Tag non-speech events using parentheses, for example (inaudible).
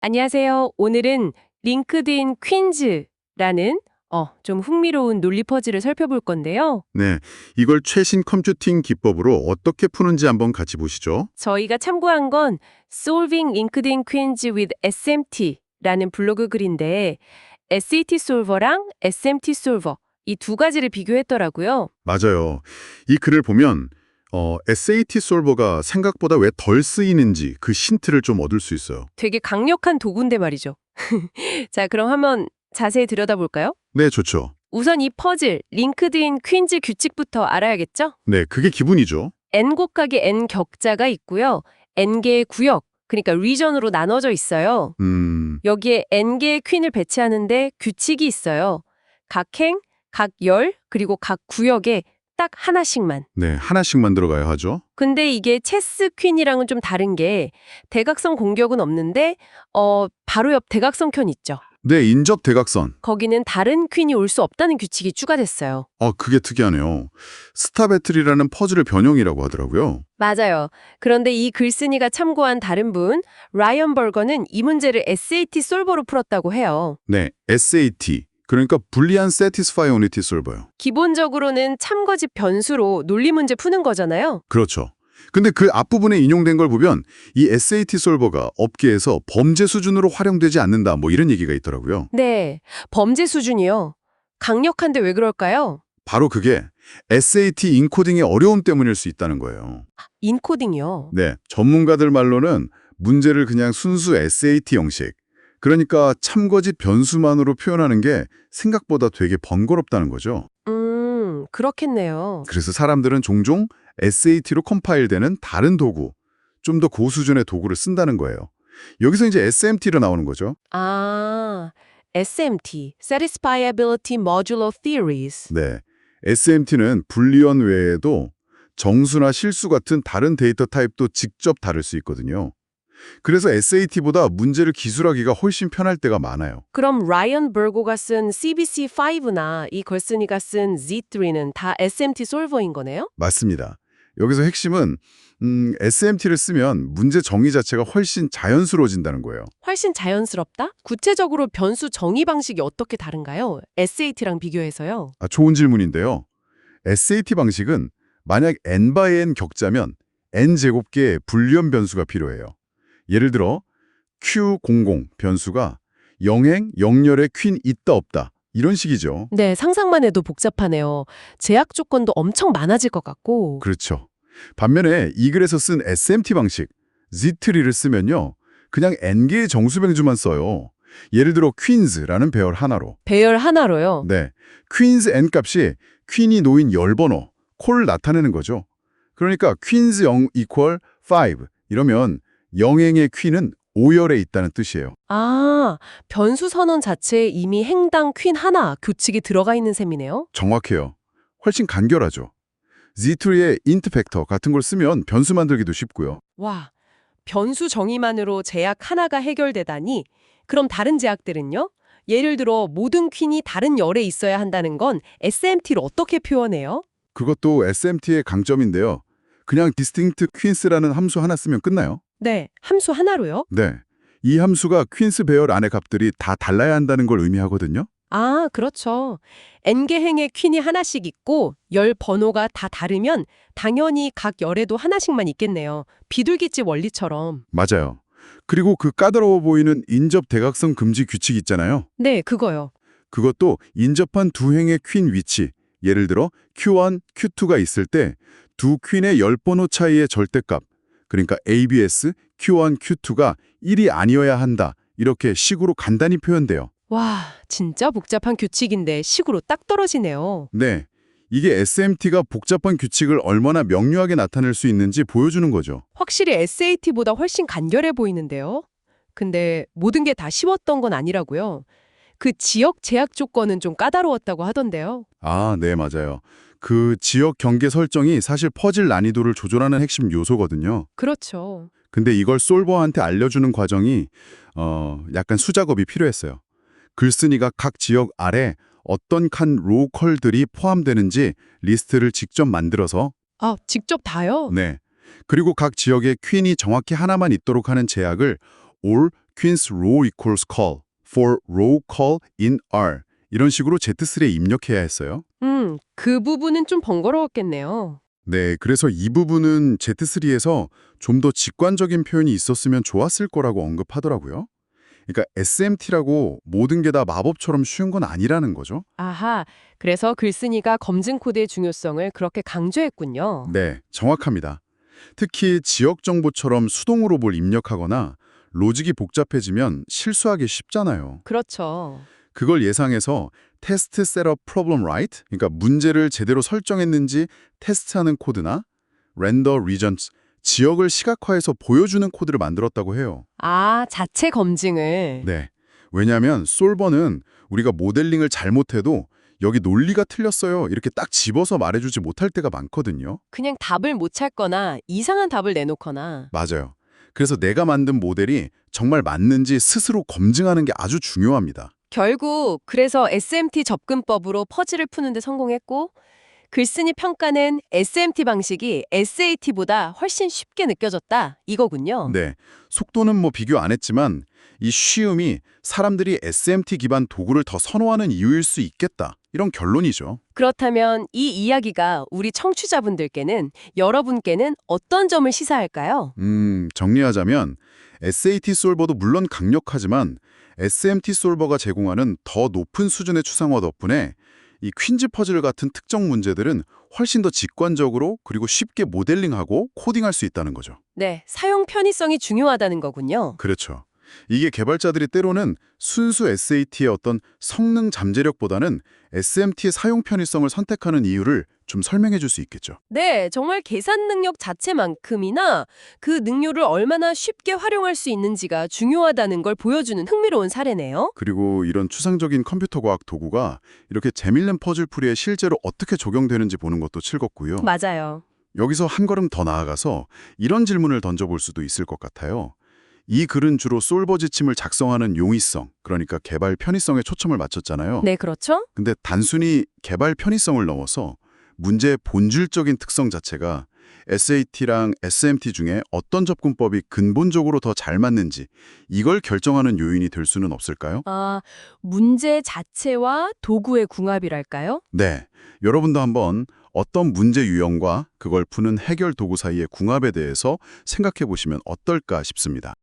안녕하세요. 오늘은 링크드인 퀸즈라는 어, 좀 흥미로운 논리 퍼즐을 살펴볼 건데요. 네, 이걸 최신 컴퓨팅 기법으로 어떻게 푸는지 한번 같이 보시죠. 저희가 참고한 건 Solving LinkedIn Queens with SMT라는 블로그 글인데 SAT 솔버랑 SMT 솔버 이 두 가지를 비교했더라고요. 맞아요. 이 글을 보면 어, SAT 솔버가 생각보다 왜 덜 쓰이는지 그 힌트를 좀 얻을 수 있어요. 되게 강력한 도구인데 말이죠. (laughs) 자, 그럼 한번 자세히 들여다볼까요? 네, 좋죠. 우선 이 퍼즐, 링크드인 퀸즈 규칙부터 알아야겠죠? 네, 그게 기분이죠. n 곱하기 n 격자가 있고요. n 개의 구역, 그러니까 리전으로 나눠져 있어요. 음, 여기에 n 개의 퀸을 배치하는데 규칙이 있어요. 각 행, 각 열, 그리고 각 구역에 딱 하나씩만. 네, 하나씩만 들어가야 하죠. 근데 이게 체스 퀸이랑은 좀 다른 게 대각선 공격은 없는데 어 바로 옆 대각선 켠 있죠. 네, 인접 대각선. 거기는 다른 퀸이 올 수 없다는 규칙이 추가됐어요. 어, 그게 특이하네요. 스타 배틀이라는 퍼즐의 변형이라고 하더라고요. 맞아요. 그런데 이 글쓴이가 참고한 다른 분, 라이언 벌거는 이 문제를 SAT 솔버로 풀었다고 해요. 네, SAT. 그러니까 불리한 Satisfy Unity Solver요. 기본적으로는 참거짓 변수로 논리 문제 푸는 거잖아요. 그렇죠. 근데 그 앞부분에 인용된 걸 보면 이 SAT 솔버가 업계에서 범죄 수준으로 활용되지 않는다 뭐 이런 얘기가 있더라고요. 네, 범죄 수준이요. 강력한데 왜 그럴까요? 바로 그게 SAT 인코딩의 어려움 때문일 수 있다는 거예요. 인코딩이요. 네, 전문가들 말로는 문제를 그냥 순수 SAT 형식, 그러니까 참거짓 변수만으로 표현하는 게 생각보다 되게 번거롭다는 거죠. 음, 그렇겠네요. 그래서 사람들은 종종 SAT로 컴파일되는 다른 도구, 좀 더 고수준의 도구를 쓴다는 거예요. 여기서 이제 SMT로 나오는 거죠. 아, SMT, Satisfiability Modular Theories. 네. SMT는 불리언 외에도 정수나 실수 같은 다른 데이터 타입도 직접 다룰 수 있거든요. 그래서 SAT보다 문제를 기술하기가 훨씬 편할 때가 많아요. 그럼 라이언 버고가 쓴 CBC5나 이 걸슨이가 쓴 Z3는 다 SMT 솔버인 거네요? 맞습니다. 여기서 핵심은 음, SMT를 쓰면 문제 정의 자체가 훨씬 자연스러워진다는 거예요. 훨씬 자연스럽다? 구체적으로 변수 정의 방식이 어떻게 다른가요? SAT랑 비교해서요. 아, 좋은 질문인데요. SAT 방식은 만약 n 바이 n 격자면 n 제곱 개의 불리언 변수가 필요해요. 예를 들어 Q00 변수가 영행, 영렬의 퀸 있다 없다 이런 식이죠. 네, 상상만 해도 복잡하네요. 제약 조건도 엄청 많아질 것 같고. 그렇죠. 반면에 이 글에서 쓴 SMT 방식 Z3를 쓰면요. 그냥 n개의 정수뱅주만 써요. 예를 들어 퀸즈라는 배열 하나로. 배열 하나로요. 네. 퀸즈 n 값이 퀸이 놓인 열번호, 콜을 나타내는 거죠. 그러니까 퀸즈 0 equal 5 이러면 영행의 퀸은 5열에 있다는 뜻이에요. 아, 변수 선언 자체에 이미 행당 퀸 하나 규칙이 들어가 있는 셈이네요. 정확해요. 훨씬 간결하죠. Z3의 int 팩터 같은 걸 쓰면 변수 만들기도 쉽고요. 와, 변수 정의만으로 제약 하나가 해결되다니. 그럼 다른 제약들은요? 예를 들어 모든 퀸이 다른 열에 있어야 한다는 건 SMT를 어떻게 표현해요? 그것도 SMT의 강점인데요. 그냥 distinct queens라는 함수 하나 쓰면 끝나요. 네, 함수 하나로요? 네. 이 함수가 퀸스 배열 안의 값들이 다 달라야 한다는 걸 의미하거든요. 아, 그렇죠. n개 행에 퀸이 하나씩 있고 열 번호가 다 다르면 당연히 각 열에도 하나씩만 있겠네요. 비둘기집 원리처럼. 맞아요. 그리고 그 까다로워 보이는 인접 대각선 금지 규칙 있잖아요. 네, 그거요. 그것도 인접한 두 행의 퀸 위치, 예를 들어 Q1, Q2가 있을 때 두 퀸의 열 번호 차이의 절대값, 그러니까 ABS, Q1, Q2가 1이 아니어야 한다. 이렇게 식으로 간단히 표현돼요. 와, 진짜 복잡한 규칙인데 식으로 딱 떨어지네요. 네. 이게 SMT가 복잡한 규칙을 얼마나 명료하게 나타낼 수 있는지 보여주는 거죠. 확실히 SAT보다 훨씬 간결해 보이는데요. 근데 모든 게 다 쉬웠던 건 아니라고요. 그 지역 제약 조건은 좀 까다로웠다고 하던데요. 아, 네, 맞아요. 그 지역 경계 설정이 사실 퍼즐 난이도를 조절하는 핵심 요소거든요. 그렇죠. 근데 이걸 솔버한테 알려주는 과정이 어, 약간 수작업이 필요했어요. 글쓴이가 각 지역 아래 어떤 칸 로컬들이 포함되는지 리스트를 직접 만들어서 아, 직접 다요? 네. 그리고 각 지역에 퀸이 정확히 하나만 있도록 하는 제약을 올 Queen's row equals call for row call in R 이런 식으로 Z3에 입력해야 했어요. 음, 그 부분은 좀 번거로웠겠네요. 네, 그래서 이 부분은 Z3에서 좀 더 직관적인 표현이 있었으면 좋았을 거라고 언급하더라고요. 그러니까 SMT라고 모든 게 다 마법처럼 쉬운 건 아니라는 거죠. 아하, 그래서 글쓴이가 검증 코드의 중요성을 그렇게 강조했군요. 네, 정확합니다. 특히 지역 정보처럼 수동으로 뭘 입력하거나 로직이 복잡해지면 실수하기 쉽잖아요. 그렇죠. 그걸 예상해서 테스트 셋업 프로블럼 라이트, 그러니까 문제를 제대로 설정했는지 테스트하는 코드나 렌더 리전스, 지역을 시각화해서 보여주는 코드를 만들었다고 해요. 아, 자체 검증을. 네. 왜냐하면 솔버는 우리가 모델링을 잘못해도 여기 논리가 틀렸어요. 이렇게 딱 집어서 말해주지 못할 때가 많거든요. 그냥 답을 못 찾거나 이상한 답을 내놓거나. 맞아요. 그래서 내가 만든 모델이 정말 맞는지 스스로 검증하는 게 아주 중요합니다. 결국 그래서 SMT 접근법으로 퍼즐을 푸는데 성공했고 글쓴이 평가는 SMT 방식이 SAT보다 훨씬 쉽게 느껴졌다 이거군요. 네. 속도는 뭐 비교 안 했지만 이 쉬움이 사람들이 SMT 기반 도구를 더 선호하는 이유일 수 있겠다. 이런 결론이죠. 그렇다면 이 이야기가 우리 청취자분들께는 여러분께는 어떤 점을 시사할까요? 음, 정리하자면 SAT 솔버도 물론 강력하지만 SMT 솔버가 제공하는 더 높은 수준의 추상화 덕분에 이 퀸즈 퍼즐 같은 특정 문제들은 훨씬 더 직관적으로 그리고 쉽게 모델링하고 코딩할 수 있다는 거죠. 네, 사용 편의성이 중요하다는 거군요. 그렇죠. 이게 개발자들이 때로는 순수 SAT의 어떤 성능 잠재력보다는 SMT의 사용 편의성을 선택하는 이유를 좀 설명해 줄 수 있겠죠. 네, 정말 계산 능력 자체만큼이나 그 능률을 얼마나 쉽게 활용할 수 있는지가 중요하다는 걸 보여주는 흥미로운 사례네요. 그리고 이런 추상적인 컴퓨터 과학 도구가 이렇게 재밀린 퍼즐 풀이에 실제로 어떻게 적용되는지 보는 것도 즐겁고요. 맞아요. 여기서 한 걸음 더 나아가서 이런 질문을 던져볼 수도 있을 것 같아요. 이 글은 주로 솔버 지침을 작성하는 용이성, 그러니까 개발 편의성에 초점을 맞췄잖아요. 네, 그렇죠? 근데 단순히 개발 편의성을 넘어서 문제의 본질적인 특성 자체가 SAT랑 SMT 중에 어떤 접근법이 근본적으로 더 잘 맞는지 이걸 결정하는 요인이 될 수는 없을까요? 아, 문제 자체와 도구의 궁합이랄까요? 네, 여러분도 한번 어떤 문제 유형과 그걸 푸는 해결 도구 사이의 궁합에 대해서 생각해 보시면 어떨까 싶습니다.